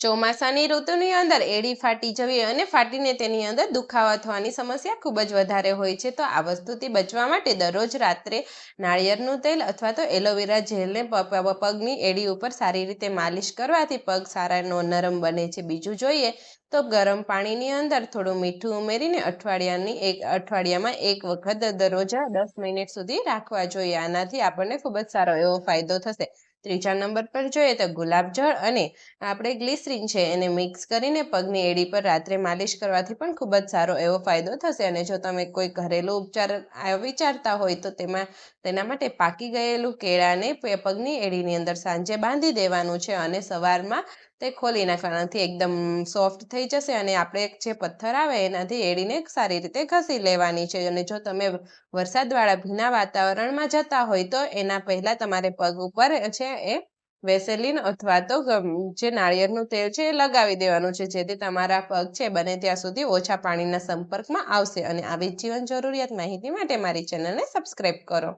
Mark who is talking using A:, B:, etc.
A: ચોમાસાની ઋતુની અંદર એડી ફાટી જવી અને ફાટીને તેની અંદર દુખાવા થવાની સમસ્યા ખૂબ જ વધારે હોય છે. તો આ વસ્તુથી બચવા માટે દરરોજ રાત્રે નાળિયેરનું તેલ અથવા તો એલોવેરા જેલને પગની એડી ઉપર સારી રીતે માલિશ કરવાથી પગ સારા નો- નરમ બને છે. બીજું જોઈએ તો ગરમ પાણીની અંદર થોડું મીઠું ઉમેરીને અઠવાડિયાની એક, અઠવાડિયામાં એક વખત દરરોજ દસ મિનિટ સુધી રાખવા જોઈએ. આનાથી આપણને ખૂબ જ સારો એવો ફાયદો થશે. ત્રીજા નંબર પર જોઈએ તો ગુલાબજળ અને આપણે ગ્લિસરીન છે એને મિક્સ કરીને પગની એડી પર રાત્રે માલિશ કરવાથી પણ ખૂબ જ સારો એવો ફાયદો થશે. અને જો તમે કોઈ ઘરેલું ઉપચાર વિચારતા હોય તો તેમાં, તેના માટે પાકી ગયેલું કેળાને પગની એડીની અંદર સાંજે બાંધી દેવાનું છે અને સવારમાં તે ખોલી નાખવાનાથી એકદમ સોફ્ટ થઈ જશે અને આપણે જે પથ્થર આવે એનાથી એડીને સારી રીતે ઘસી લેવાની છે. અને જો તમે વરસાદવાળા ભીના વાતાવરણમાં જતા હોય તો એના પહેલાં તમારે પગ ઉપર છે એ વેસેલિન અથવા તો જે નાળિયેરનું તેલ છે એ લગાવી દેવાનું છે, જેથી તમારા પગ છે બને ત્યાં સુધી ઓછા પાણીના સંપર્કમાં આવશે. અને આવી જીવન જરૂરિયાત માહિતી માટે મારી ચેનલને સબસ્ક્રાઈબ કરો.